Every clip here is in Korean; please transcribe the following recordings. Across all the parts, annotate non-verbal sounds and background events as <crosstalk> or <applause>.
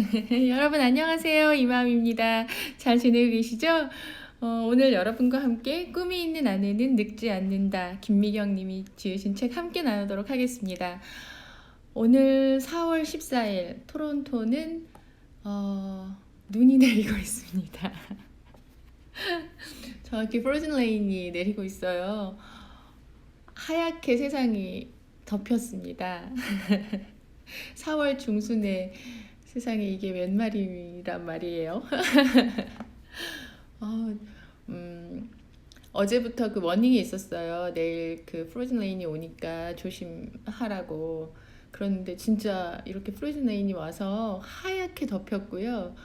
<laughs> 여러분 안녕하세요. 이맘입니다. 잘 지내고 계시죠? 어, 오늘 여러분과 함께 꿈이 있는 아내는 늙지 않는다. 김미경 님이 지으신 책 함께 나누도록 하겠습니다. 오늘 4월 14일 토론토는 어, 눈이 내리고 있습니다. <laughs> 정확히 프로즌 레인이 내리고 있어요. 하얗게 세상이 덮였습니다. <laughs> 4월 중순에 세상에 이게 웬 말이란 말이에요. 어, <laughs> 음, 어제부터 그 워닝이 있었어요. 내일 그 프로즌 레인이 오니까 조심하라고. 그런데 진짜 이렇게 프로즌 레인이 와서 하얗게 덮였고요.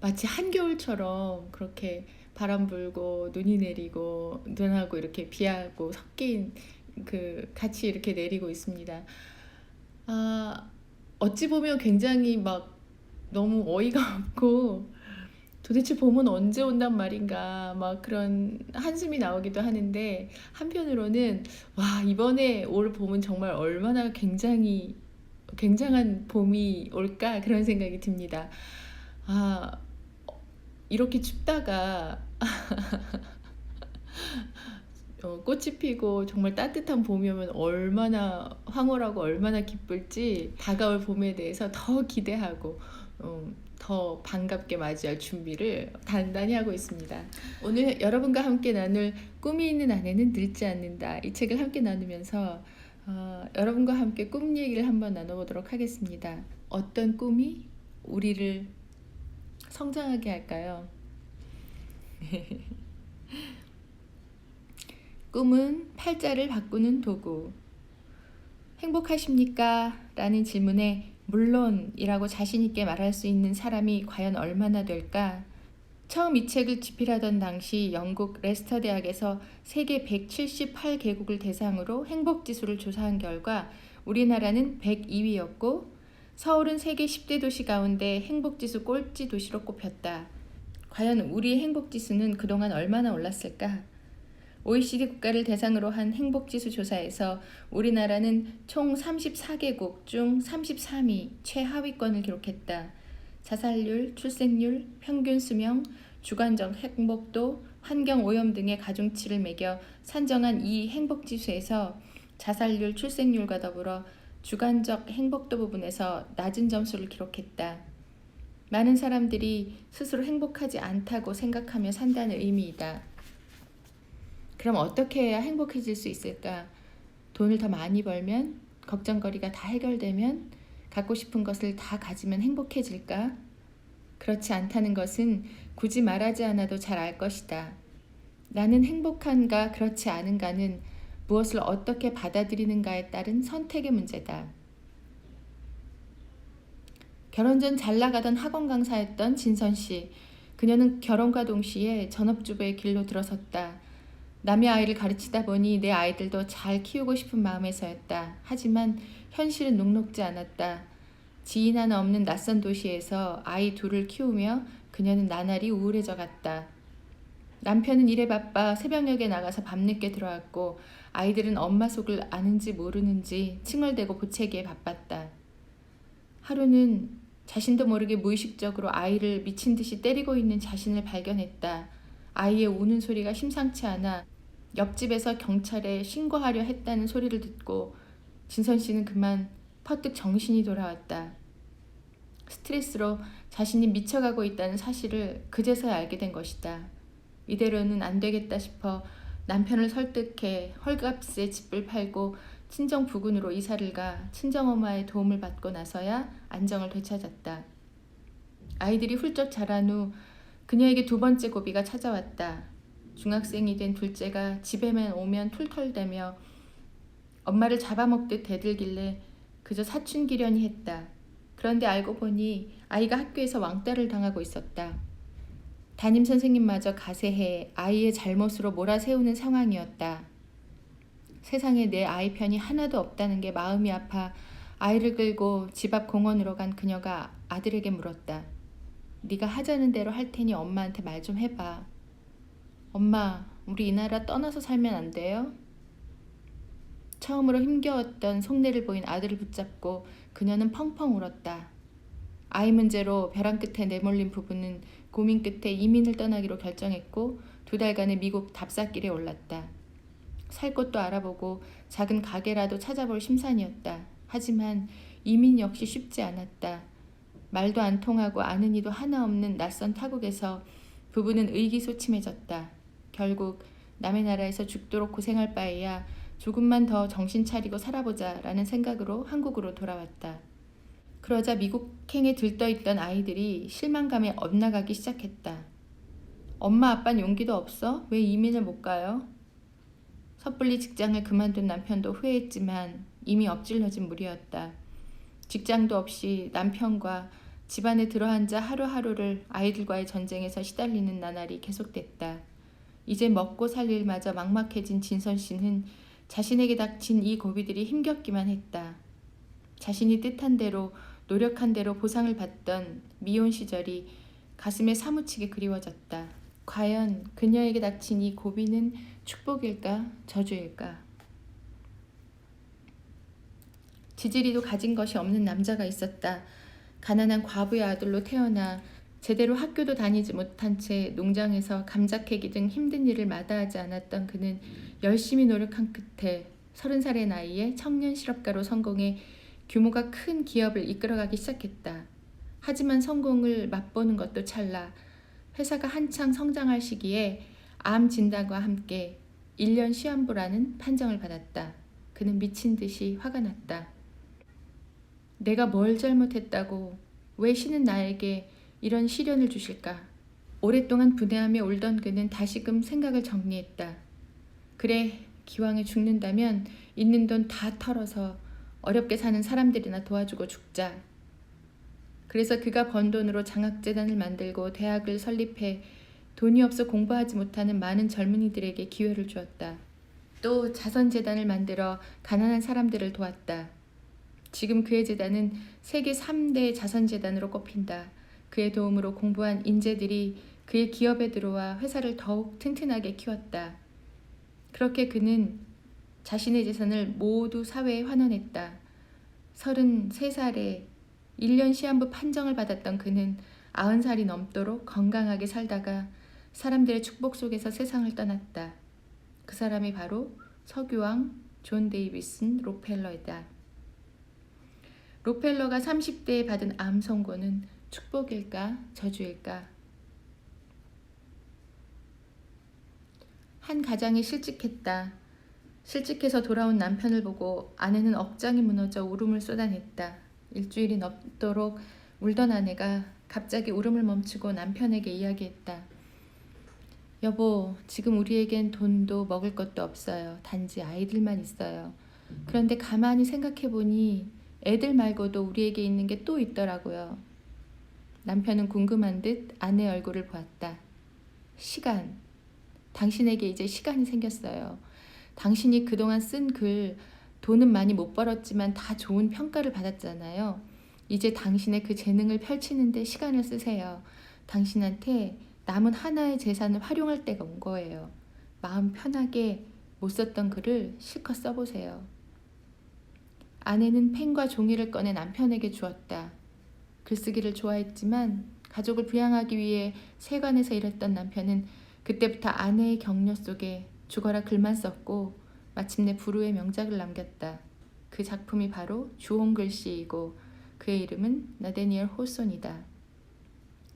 마치 한겨울처럼 그렇게 바람 불고 눈이 내리고 눈하고 이렇게 비하고 섞인 그 같이 이렇게 내리고 있습니다. 아, 어찌 보면 굉장히 막 너무 어이가 없고 도대체 봄은 언제 온단 말인가 막 그런 한숨이 나오기도 하는데 한편으로는 와 이번에 올 봄은 정말 얼마나 굉장히 굉장한 봄이 올까 그런 생각이 듭니다. 아 이렇게 춥다가 <laughs> 어, 꽃이 피고 정말 따뜻한 봄이 오면 얼마나 황홀하고 얼마나 기쁠지 다가올 봄에 대해서 더 기대하고 음, 더 반갑게 맞이할 준비를 단단히 하고 있습니다. 오늘 여러분과 함께 나눌 꿈이 있는 아내는 늙지 않는다 이 책을 함께 나누면서 어, 여러분과 함께 꿈 얘기를 한번 나눠보도록 하겠습니다. 어떤 꿈이 우리를 성장하게 할까요? <laughs> 꿈은 팔자를 바꾸는 도구. 행복하십니까? 라는 질문에 물론이라고 자신있게 말할 수 있는 사람이 과연 얼마나 될까? 처음 이 책을 집필하던 당시 영국 레스터 대학에서 세계 178개국을 대상으로 행복지수를 조사한 결과 우리나라는 102위였고 서울은 세계 10대 도시 가운데 행복지수 꼴찌 도시로 꼽혔다. 과연 우리의 행복지수는 그동안 얼마나 올랐을까? OECD 국가를 대상으로 한 행복지수 조사에서 우리나라는 총 34개국 중 33위 최하위권을 기록했다. 자살률, 출생률, 평균 수명, 주관적 행복도, 환경 오염 등의 가중치를 매겨 산정한 이 행복지수에서 자살률, 출생률과 더불어 주관적 행복도 부분에서 낮은 점수를 기록했다. 많은 사람들이 스스로 행복하지 않다고 생각하며 산다는 의미이다. 그럼 어떻게 해야 행복해질 수 있을까? 돈을 더 많이 벌면, 걱정거리가 다 해결되면, 갖고 싶은 것을 다 가지면 행복해질까? 그렇지 않다는 것은 굳이 말하지 않아도 잘 알 것이다. 나는 행복한가, 그렇지 않은가는 무엇을 어떻게 받아들이는가에 따른 선택의 문제다. 결혼 전 잘 나가던 학원 강사였던 진선 씨. 그녀는 결혼과 동시에 전업주부의 길로 들어섰다. 남의 아이를 가르치다 보니 내 아이들도 잘 키우고 싶은 마음에서였다. 하지만 현실은 녹록지 않았다. 지인 하나 없는 낯선 도시에서 아이 둘을 키우며 그녀는 나날이 우울해져 갔다. 남편은 일에 바빠 새벽녘에 나가서 밤늦게 들어왔고 아이들은 엄마 속을 아는지 모르는지 칭얼대고 보채기에 바빴다. 하루는 자신도 모르게 무의식적으로 아이를 미친 듯이 때리고 있는 자신을 발견했다. 아이의 우는 소리가 심상치 않아 옆집에서 경찰에 신고하려 했다는 소리를 듣고 진선 씨는 그만 퍼뜩 정신이 돌아왔다. 스트레스로 자신이 미쳐가고 있다는 사실을 그제서야 알게 된 것이다. 이대로는 안 되겠다 싶어 남편을 설득해 헐값에 집을 팔고 친정 부근으로 이사를 가 친정 엄마의 도움을 받고 나서야 안정을 되찾았다. 아이들이 훌쩍 자란 후 그녀에게 두 번째 고비가 찾아왔다. 중학생이 된 둘째가 집에만 오면 툴툴대며 엄마를 잡아먹듯 대들길래 그저 사춘기련이 했다. 그런데 알고 보니 아이가 학교에서 왕따를 당하고 있었다. 담임 선생님마저 가세해 아이의 잘못으로 몰아세우는 상황이었다. 세상에 내 아이 편이 하나도 없다는 게 마음이 아파 아이를 끌고 집 앞 공원으로 간 그녀가 아들에게 물었다. 네가 하자는 대로 할 테니 엄마한테 말 좀 해봐. 엄마, 우리 이 나라 떠나서 살면 안 돼요? 처음으로 힘겨웠던 속내를 보인 아들을 붙잡고 그녀는 펑펑 울었다. 아이 문제로 벼랑 끝에 내몰린 부부는 고민 끝에 이민을 떠나기로 결정했고 두 달간의 미국 답사길에 올랐다. 살 곳도 알아보고 작은 가게라도 찾아볼 심산이었다. 하지만 이민 역시 쉽지 않았다. 말도 안 통하고 아는 이도 하나 없는 낯선 타국에서 부부는 의기소침해졌다. 결국 남의 나라에서 죽도록 고생할 바에야 조금만 더 정신 차리고 살아보자 라는 생각으로 한국으로 돌아왔다. 그러자 미국행에 들떠있던 아이들이 실망감에 엇나가기 시작했다. 엄마 아빠는 용기도 없어? 왜 이민을 못 가요? 섣불리 직장을 그만둔 남편도 후회했지만 이미 엎질러진 물이었다. 직장도 없이 남편과 집안에 들어앉아 하루하루를 아이들과의 전쟁에서 시달리는 나날이 계속됐다. 이제 먹고 살 일마저 막막해진 진선 씨는 자신에게 닥친 이 고비들이 힘겹기만 했다. 자신이 뜻한 대로 노력한 대로 보상을 받던 미혼 시절이 가슴에 사무치게 그리워졌다. 과연 그녀에게 닥친 이 고비는 축복일까 저주일까? 지질이도 가진 것이 없는 남자가 있었다. 가난한 과부의 아들로 태어나 제대로 학교도 다니지 못한 채 농장에서 감자 캐기 등 힘든 일을 마다하지 않았던 그는 열심히 노력한 끝에 서른 살의 나이에 청년 실업가로 성공해 규모가 큰 기업을 이끌어가기 시작했다. 하지만 성공을 맛보는 것도 찰나 회사가 한창 성장할 시기에 암 진단과 함께 1년 시한부라는 판정을 받았다. 그는 미친 듯이 화가 났다. 내가 뭘 잘못했다고 왜 신은 나에게 이런 시련을 주실까? 오랫동안 분해하며 울던 그는 다시금 생각을 정리했다. 그래, 기왕에 죽는다면 있는 돈 다 털어서 어렵게 사는 사람들이나 도와주고 죽자. 그래서 그가 번 돈으로 장학재단을 만들고 대학을 설립해 돈이 없어 공부하지 못하는 많은 젊은이들에게 기회를 주었다. 또 자선재단을 만들어 가난한 사람들을 도왔다. 지금 그의 재단은 세계 3대 자선재단으로 꼽힌다. 그의 도움으로 공부한 인재들이 그의 기업에 들어와 회사를 더욱 튼튼하게 키웠다. 그렇게 그는 자신의 재산을 모두 사회에 환원했다. 33살에 1년 시한부 판정을 받았던 그는 90살이 넘도록 건강하게 살다가 사람들의 축복 속에서 세상을 떠났다. 그 사람이 바로 석유왕 존 데이비슨 록펠러이다. 록펠러가 30대에 받은 암 선고는 축복일까 저주일까? 한 가장이 실직했다. 실직해서 돌아온 남편을 보고 아내는 억장이 무너져 울음을 쏟아냈다. 일주일이 넘도록 울던 아내가 갑자기 울음을 멈추고 남편에게 이야기했다. 여보, 지금 우리에겐 돈도 먹을 것도 없어요. 단지 아이들만 있어요. 그런데 가만히 생각해 보니 애들 말고도 우리에게 있는 게 또 있더라고요. 남편은 궁금한 듯 아내 얼굴을 보았다. 시간. 당신에게 이제 시간이 생겼어요. 당신이 그동안 쓴 글, 돈은 많이 못 벌었지만 다 좋은 평가를 받았잖아요. 이제 당신의 그 재능을 펼치는데 시간을 쓰세요. 당신한테 남은 하나의 재산을 활용할 때가 온 거예요. 마음 편하게 못 썼던 글을 실컷 써보세요. 아내는 펜과 종이를 꺼내 남편에게 주었다. 글쓰기를 좋아했지만 가족을 부양하기 위해 세관에서 일했던 남편은 그때부터 아내의 격려 속에 죽어라 글만 썼고 마침내 불후의 명작을 남겼다. 그 작품이 바로 주홍 글씨이고 그의 이름은 나데니엘 호손이다.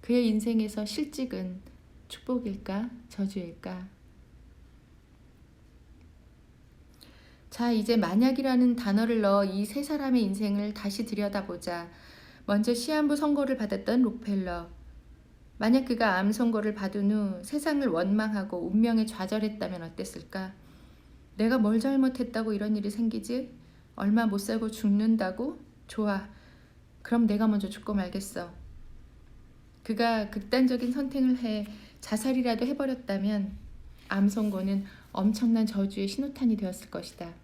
그의 인생에서 실직은 축복일까 저주일까? 자, 이제 만약이라는 단어를 넣어 이 세 사람의 인생을 다시 들여다보자. 먼저 시한부 선고를 받았던 록펠러. 만약 그가 암 선고를 받은 후 세상을 원망하고 운명에 좌절했다면 어땠을까? 내가 뭘 잘못했다고 이런 일이 생기지? 얼마 못 살고 죽는다고? 좋아. 그럼 내가 먼저 죽고 말겠어. 그가 극단적인 선택을 해 자살이라도 해버렸다면 암 선고는 엄청난 저주의 신호탄이 되었을 것이다.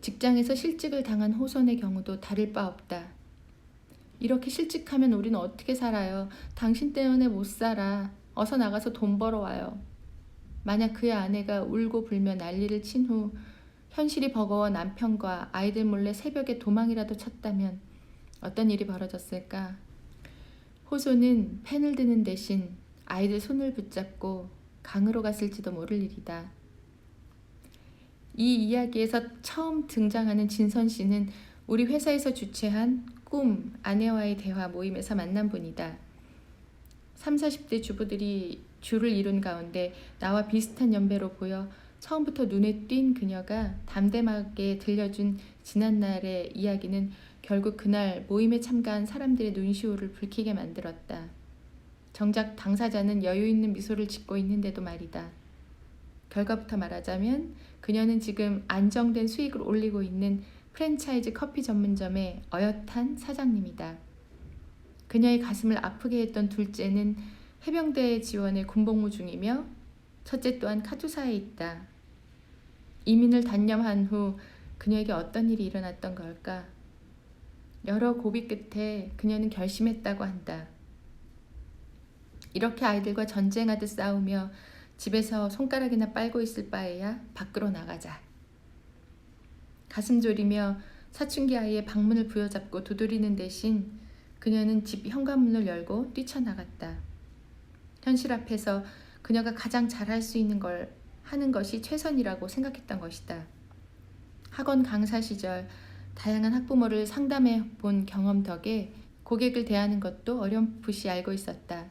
직장에서 실직을 당한 호선의 경우도 다를 바 없다. 이렇게 실직하면 우리는 어떻게 살아요? 당신 때문에 못 살아. 어서 나가서 돈 벌어와요. 만약 그의 아내가 울고 불며 난리를 친 후 현실이 버거워 남편과 아이들 몰래 새벽에 도망이라도 쳤다면 어떤 일이 벌어졌을까? 호소는 펜을 드는 대신 아이들 손을 붙잡고 강으로 갔을지도 모를 일이다. 이 이야기에서 처음 등장하는 진선 씨는 우리 회사에서 주최한 꿈 아내와의 대화 모임에서 만난 분이다. 3, 40대 주부들이 줄을 이룬 가운데 나와 비슷한 연배로 보여 처음부터 눈에 띈 그녀가 담담하게 들려준 지난날의 이야기는 결국 그날 모임에 참가한 사람들의 눈시울을 붉히게 만들었다. 정작 당사자는 여유 있는 미소를 짓고 있는데도 말이다. 결과부터 말하자면 그녀는 지금 안정된 수익을 올리고 있는 프랜차이즈 커피 전문점의 어엿한 사장님이다. 그녀의 가슴을 아프게 했던 둘째는 해병대 지원에 군복무 중이며 첫째 또한 카투사에 있다. 이민을 단념한 후 그녀에게 어떤 일이 일어났던 걸까? 여러 고비 끝에 그녀는 결심했다고 한다. 이렇게 아이들과 전쟁하듯 싸우며 집에서 손가락이나 빨고 있을 바에야 밖으로 나가자. 가슴 졸이며 사춘기 아이의 방문을 부여잡고 두드리는 대신 그녀는 집 현관문을 열고 뛰쳐나갔다. 현실 앞에서 그녀가 가장 잘할 수 있는 걸 하는 것이 최선이라고 생각했던 것이다. 학원 강사 시절 다양한 학부모를 상담해 본 경험 덕에 고객을 대하는 것도 어렴풋이 알고 있었다.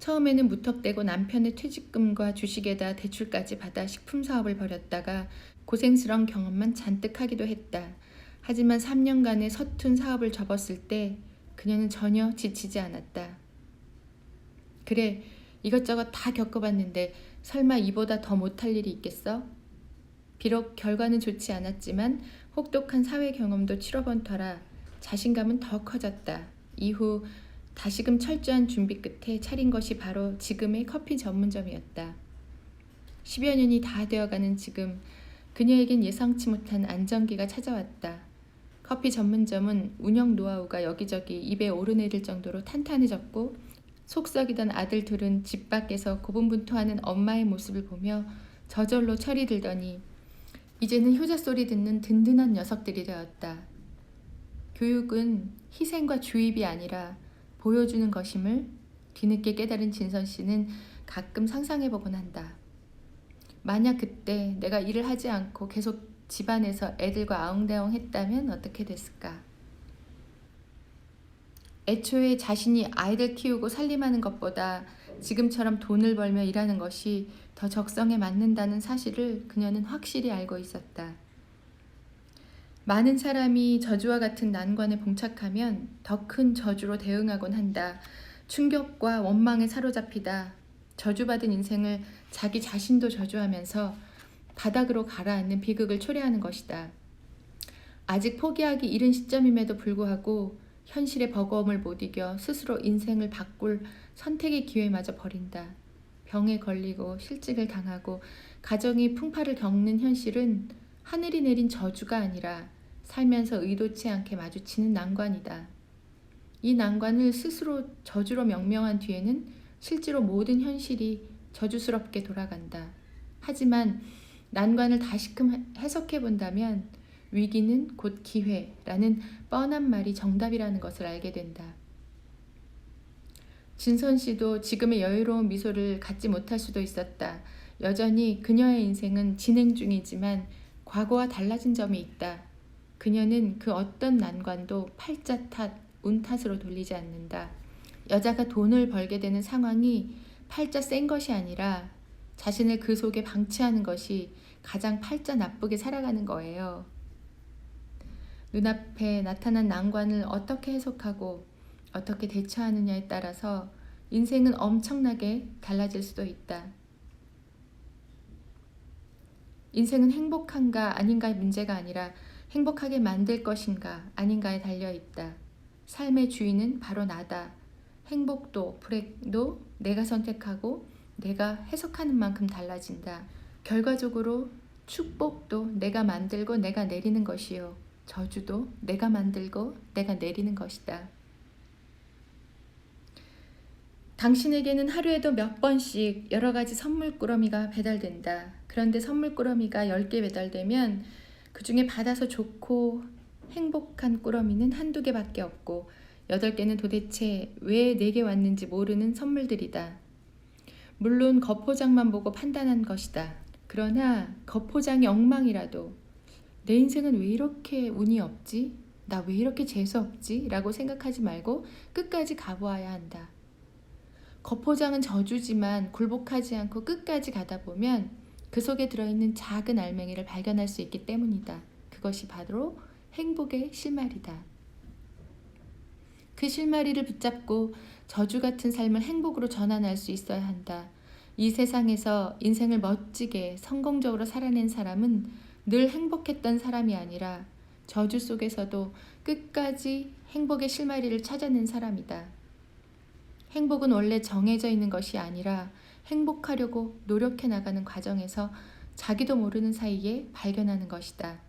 처음에는 무턱대고 남편의 퇴직금과 주식에다 대출까지 받아 식품 사업을 벌였다가 고생스러운 경험만 잔뜩 하기도 했다. 하지만 3년간의 서툰 사업을 접었을 때 그녀는 전혀 지치지 않았다. 그래, 이것저것 다 겪어봤는데 설마 이보다 더 못할 일이 있겠어? 비록 결과는 좋지 않았지만 혹독한 사회 경험도 치러본 터라 자신감은 더 커졌다. 이후 다시금 철저한 준비 끝에 차린 것이 바로 지금의 커피 전문점이었다. 10여 년이 다 되어가는 지금 그녀에겐 예상치 못한 안정기가 찾아왔다. 커피 전문점은 운영 노하우가 여기저기 입에 오르내릴 정도로 탄탄해졌고 속썩이던 아들 둘은 집 밖에서 고분분투하는 엄마의 모습을 보며 저절로 철이 들더니 이제는 효자 소리 듣는 든든한 녀석들이 되었다. 교육은 희생과 주입이 아니라 보여주는 것임을 뒤늦게 깨달은 진선 씨는 가끔 상상해 보곤 한다. 만약 그때 내가 일을 하지 않고 계속 집안에서 애들과 아웅다웅 했다면 어떻게 됐을까? 애초에 자신이 아이들 키우고 살림하는 것보다 지금처럼 돈을 벌며 일하는 것이 더 적성에 맞는다는 사실을 그녀는 확실히 알고 있었다. 많은 사람이 저주와 같은 난관에 봉착하면 더 큰 저주로 대응하곤 한다. 충격과 원망에 사로잡히다. 저주받은 인생을 자기 자신도 저주하면서 바닥으로 가라앉는 비극을 초래하는 것이다. 아직 포기하기 이른 시점임에도 불구하고 현실의 버거움을 못 이겨 스스로 인생을 바꿀 선택의 기회마저 버린다. 병에 걸리고 실직을 당하고 가정이 풍파를 겪는 현실은 하늘이 내린 저주가 아니라 살면서 의도치 않게 마주치는 난관이다. 이 난관을 스스로 저주로 명명한 뒤에는 실제로 모든 현실이 저주스럽게 돌아간다. 하지만 난관을 다시금 해석해 본다면 위기는 곧 기회라는 뻔한 말이 정답이라는 것을 알게 된다. 진선 씨도 지금의 여유로운 미소를 갖지 못할 수도 있었다. 여전히 그녀의 인생은 진행 중이지만 과거와 달라진 점이 있다. 그녀는 그 어떤 난관도 팔자 탓, 운 탓으로 돌리지 않는다. 여자가 돈을 벌게 되는 상황이 팔자 센 것이 아니라 자신을 그 속에 방치하는 것이 가장 팔자 나쁘게 살아가는 거예요. 눈앞에 나타난 난관을 어떻게 해석하고 어떻게 대처하느냐에 따라서 인생은 엄청나게 달라질 수도 있다. 인생은 행복한가 아닌가의 문제가 아니라 행복하게 만들 것인가 아닌가에 달려 있다. 삶의 주인은 바로 나다. 행복도 불행도 내가 선택하고 내가 해석하는 만큼 달라진다. 결과적으로 축복도 내가 만들고 내가 내리는 것이요. 저주도 내가 만들고 내가 내리는 것이다. 당신에게는 하루에도 몇 번씩 여러 가지 선물 꾸러미가 배달된다. 그런데 선물 꾸러미가 10개 배달되면 그 중에 받아서 좋고 행복한 꾸러미는 한두 개밖에 없고 여덟 개는 도대체 왜 내게 왔는지 모르는 선물들이다. 물론 겉포장만 보고 판단한 것이다. 그러나 겉포장이 엉망이라도 내 인생은 왜 이렇게 운이 없지? 나 왜 이렇게 재수 없지? 라고 생각하지 말고 끝까지 가보아야 한다. 겉포장은 저주지만 굴복하지 않고 끝까지 가다 보면 그 속에 들어있는 작은 알맹이를 발견할 수 있기 때문이다. 그것이 바로 행복의 실마리다. 그 실마리를 붙잡고 저주 같은 삶을 행복으로 전환할 수 있어야 한다. 이 세상에서 인생을 멋지게 성공적으로 살아낸 사람은 늘 행복했던 사람이 아니라 저주 속에서도 끝까지 행복의 실마리를 찾아낸 사람이다. 행복은 원래 정해져 있는 것이 아니라 행복하려고 노력해 나가는 과정에서 자기도 모르는 사이에 발견하는 것이다.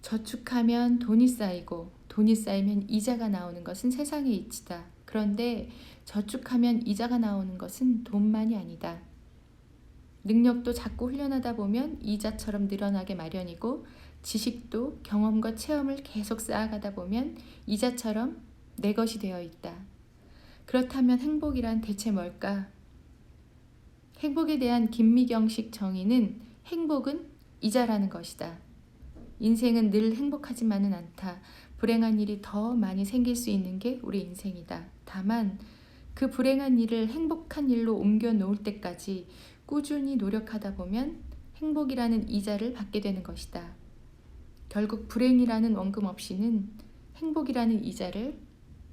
저축하면 돈이 쌓이고 돈이 쌓이면 이자가 나오는 것은 세상의 이치다. 그런데 저축하면 이자가 나오는 것은 돈만이 아니다. 능력도 자꾸 훈련하다 보면 이자처럼 늘어나게 마련이고 지식도 경험과 체험을 계속 쌓아가다 보면 이자처럼 내 것이 되어 있다. 그렇다면 행복이란 대체 뭘까? 행복에 대한 김미경식 정의는 행복은 이자라는 것이다. 인생은 늘 행복하지만은 않다. 불행한 일이 더 많이 생길 수 있는 게 우리 인생이다. 다만 그 불행한 일을 행복한 일로 옮겨 놓을 때까지 꾸준히 노력하다 보면 행복이라는 이자를 받게 되는 것이다. 결국 불행이라는 원금 없이는 행복이라는 이자를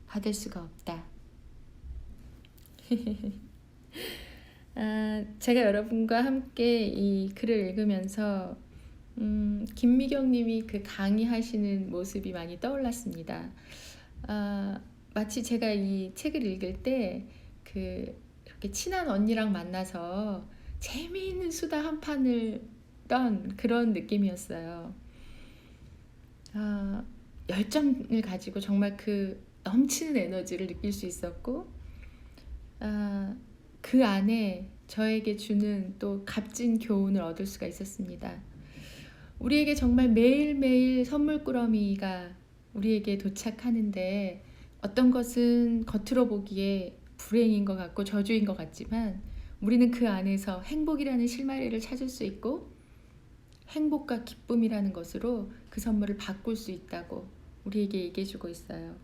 받을 수가 없다. <laughs> 아, 제가 여러분과 함께 이 글을 읽으면서 음, 김미경 님이 그 강의하시는 모습이 많이 떠올랐습니다. 아, 마치 제가 이 책을 읽을 때 그 이렇게 친한 언니랑 만나서 재미있는 수다 한 판을 던 그런 느낌이었어요. 아, 열정을 가지고 정말 그 넘치는 에너지를 느낄 수 있었고, 아, 그 안에 저에게 주는 또 값진 교훈을 얻을 수가 있었습니다. 우리에게 정말 매일매일 선물꾸러미가 우리에게 도착하는데 어떤 것은 겉으로 보기에 불행인 것 같고 저주인 것 같지만 우리는 그 안에서 행복이라는 실마리를 찾을 수 있고 행복과 기쁨이라는 것으로 그 선물을 바꿀 수 있다고 우리에게 얘기해 주고 있어요.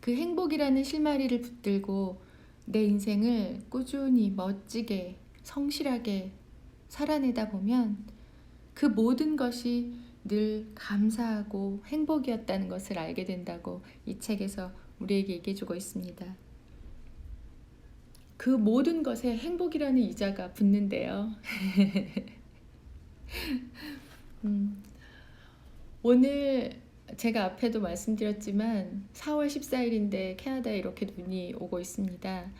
그 행복이라는 실마리를 붙들고 내 인생을 꾸준히 멋지게 성실하게 살아내다 보면 그 모든 것이 늘 감사하고 행복이었다는 것을 알게 된다고 이 책에서 우리에게 얘기해 주고 있습니다. 그 모든 것에 행복이라는 이자가 붙는데요. <laughs> 음, 오늘 제가 앞에도 말씀드렸지만 4월 14일인데 캐나다에 이렇게 눈이 오고 있습니다.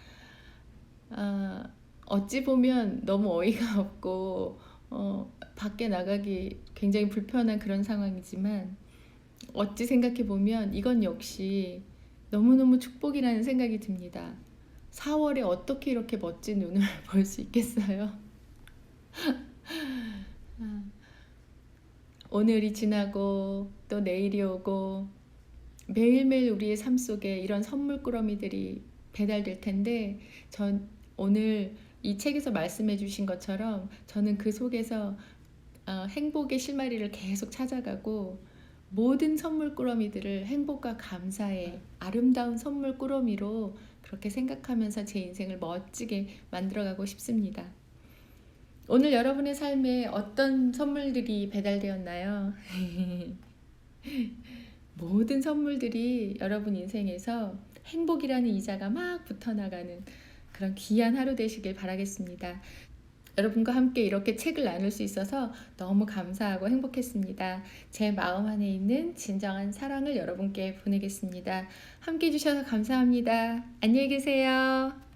아, 어찌 보면 너무 어이가 없고 어, 밖에 나가기 굉장히 불편한 그런 상황이지만 어찌 생각해 보면 이건 역시 너무너무 축복이라는 생각이 듭니다. 4월에 어떻게 이렇게 멋진 눈을 <laughs> 볼 수 있겠어요? 아, <laughs> 오늘이 지나고 또 내일이 오고 매일매일 우리의 삶 속에 이런 선물꾸러미들이 배달될 텐데 전 오늘 이 책에서 말씀해 주신 것처럼 저는 그 속에서 어, 행복의 실마리를 계속 찾아가고 모든 선물 꾸러미들을 행복과 감사의 아름다운 선물 꾸러미로 그렇게 생각하면서 제 인생을 멋지게 만들어가고 싶습니다. 오늘 여러분의 삶에 어떤 선물들이 배달되었나요? <laughs> 모든 선물들이 여러분 인생에서 행복이라는 이자가 막 붙어나가는 그런 귀한 하루 되시길 바라겠습니다. 여러분과 함께 이렇게 책을 나눌 수 있어서 너무 감사하고 행복했습니다. 제 마음 안에 있는 진정한 사랑을 여러분께 보내겠습니다. 함께 해주셔서 감사합니다. 안녕히 계세요.